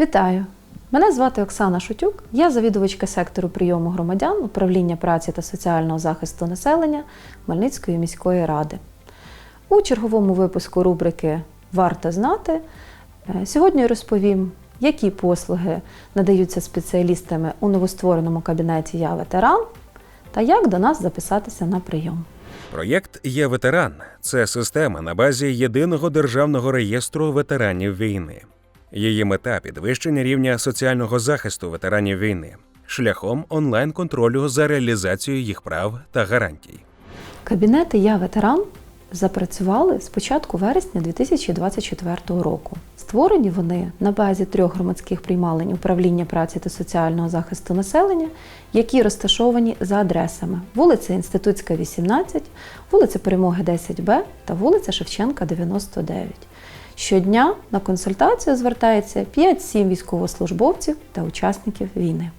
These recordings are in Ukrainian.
Вітаю! Мене звати Оксана Шутюк. Я завідувачка сектору прийому громадян управління праці та соціального захисту населення Хмельницької міської ради. У черговому випуску рубрики Варто знати е, сьогодні розповім, які послуги надаються спеціалістами у новоствореному кабінеті Я ветеран та як до нас записатися на прийом. Проєкт є ветеран. Це система на базі єдиного державного реєстру ветеранів війни. Її мета підвищення рівня соціального захисту ветеранів війни шляхом онлайн-контролю за реалізацією їх прав та гарантій. Кабінети Я ветеран запрацювали з початку вересня 2024 року. Створені вони на базі трьох громадських приймалень управління праці та соціального захисту населення, які розташовані за адресами вулиця Інститутська, 18, вулиця Перемоги 10Б та вулиця Шевченка, 99. Щодня на консультацію звертається 5-7 військовослужбовців та учасників війни.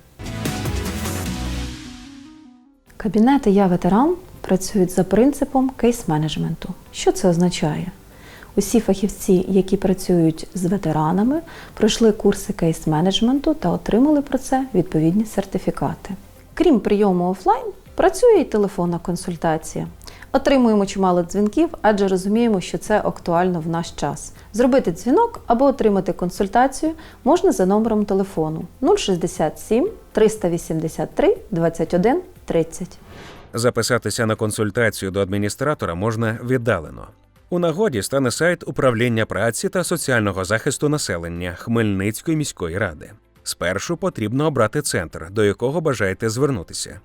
Кабінети Я ветеран працюють за принципом кейс-менеджменту. Що це означає? Усі фахівці, які працюють з ветеранами, пройшли курси кейс-менеджменту та отримали про це відповідні сертифікати. Крім прийому офлайн, працює і телефонна консультація. Отримуємо чимало дзвінків, адже розуміємо, що це актуально в наш час. Зробити дзвінок або отримати консультацію можна за номером телефону 067 383 21 30. Записатися на консультацію до адміністратора можна віддалено. У нагоді стане сайт управління праці та соціального захисту населення Хмельницької міської ради. Спершу потрібно обрати центр, до якого бажаєте звернутися.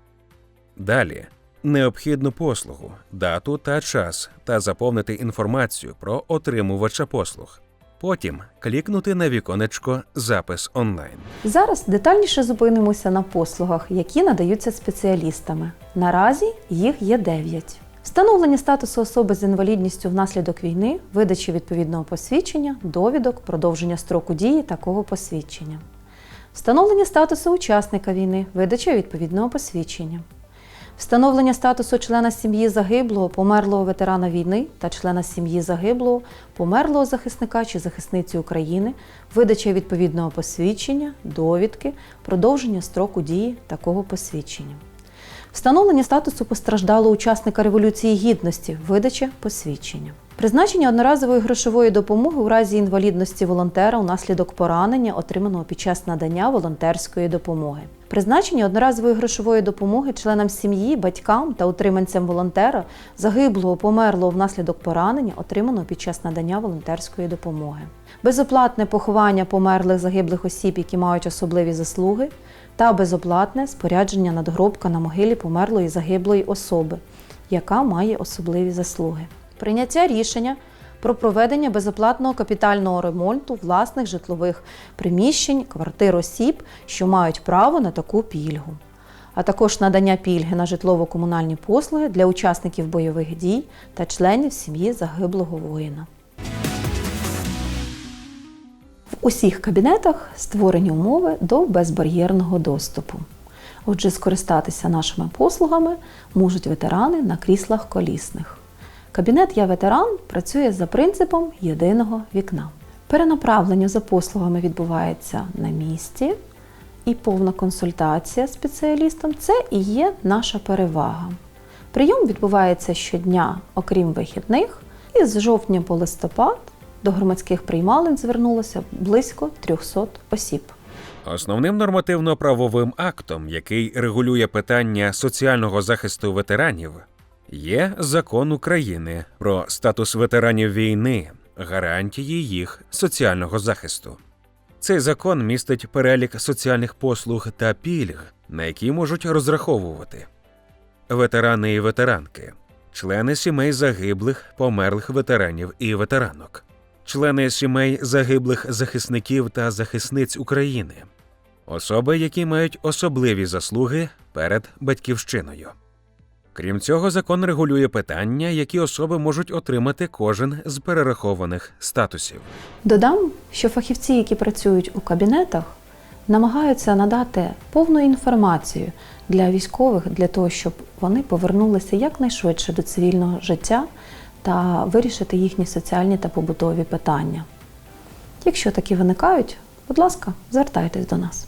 Далі необхідну послугу, дату та час та заповнити інформацію про отримувача послуг. Потім клікнути на віконечко Запис онлайн. Зараз детальніше зупинимося на послугах, які надаються спеціалістами. Наразі їх є 9. Встановлення статусу особи з інвалідністю внаслідок війни, видачі відповідного посвідчення, довідок, продовження строку дії такого посвідчення. Встановлення статусу учасника війни, видача відповідного посвідчення. Встановлення статусу члена сім'ї загиблого, померлого ветерана війни та члена сім'ї загиблого, померлого захисника чи захисниці України, видача відповідного посвідчення, довідки, продовження строку дії такого посвідчення. Встановлення статусу постраждалого учасника Революції Гідності, видача посвідчення. Призначення одноразової грошової допомоги у разі інвалідності волонтера унаслідок поранення, отриманого під час надання волонтерської допомоги. Призначення одноразової грошової допомоги членам сім'ї, батькам та утриманцям волонтера, загиблого, померлого внаслідок поранення, отриманого під час надання волонтерської допомоги. Безоплатне поховання померлих загиблих осіб, які мають особливі заслуги, та безоплатне спорядження надгробка на могилі померлої загиблої особи, яка має особливі заслуги. Прийняття рішення про проведення безоплатного капітального ремонту власних житлових приміщень, квартир осіб, що мають право на таку пільгу, а також надання пільги на житлово-комунальні послуги для учасників бойових дій та членів сім'ї загиблого воїна. В усіх кабінетах створені умови до безбар'єрного доступу. Отже, скористатися нашими послугами можуть ветерани на кріслах колісних. Кабінет Я ветеран працює за принципом єдиного вікна. Перенаправлення за послугами відбувається на місці, і повна консультація з спеціалістом це і є наша перевага. Прийом відбувається щодня, окрім вихідних, і з жовтня по листопад до громадських приймалень звернулося близько 300 осіб. Основним нормативно-правовим актом, який регулює питання соціального захисту ветеранів, є закон України про статус ветеранів війни, гарантії їх соціального захисту. Цей закон містить перелік соціальних послуг та пільг, на які можуть розраховувати ветерани і ветеранки, члени сімей загиблих, померлих ветеранів і ветеранок, члени сімей загиблих захисників та захисниць України, особи, які мають особливі заслуги перед батьківщиною. Крім цього, закон регулює питання, які особи можуть отримати кожен з перерахованих статусів. Додам, що фахівці, які працюють у кабінетах, намагаються надати повну інформацію для військових для того, щоб вони повернулися якнайшвидше до цивільного життя та вирішити їхні соціальні та побутові питання. Якщо такі виникають, Будь ласка, звертайтесь до нас.